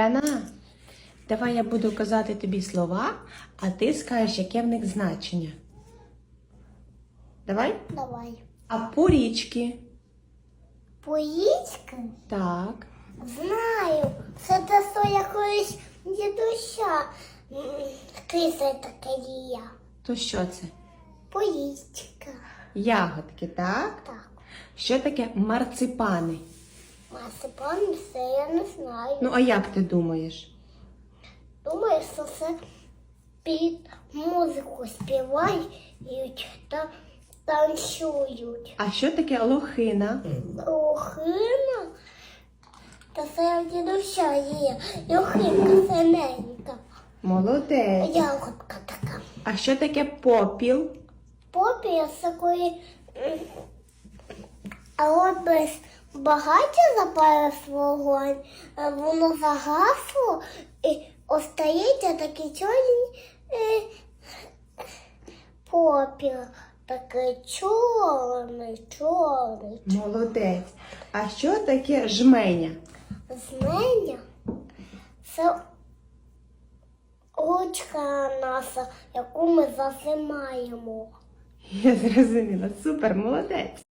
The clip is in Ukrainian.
Ляна, давай я буду казати тобі слова, а ти скажеш, яке в них значення. Давай. Давай. А порічки. Поїздка? Так. Знаю. Це те, що якоїсь дідуся киса таке є. То що це? Поїздка. Ягодки, так? Так. Що таке марципани? Масипан, це я не знаю. Ну, а як ти думаєш? Думаю, що це під музику співають та танцюють. А що таке лохина? Лохина? Та це в дідуся є. Лохинка синенька. Молодець. Ягодка така. А що таке попіл? Попі з такої. А от без багаття запалив вогонь, е, воно загасло і остається такий чорний е, попіл. Такий чорний, чорний. Молодець. А що таке жменя? Зменя це ручка наша, яку ми зажимаємо. Я зрозуміла. Супер, молодець.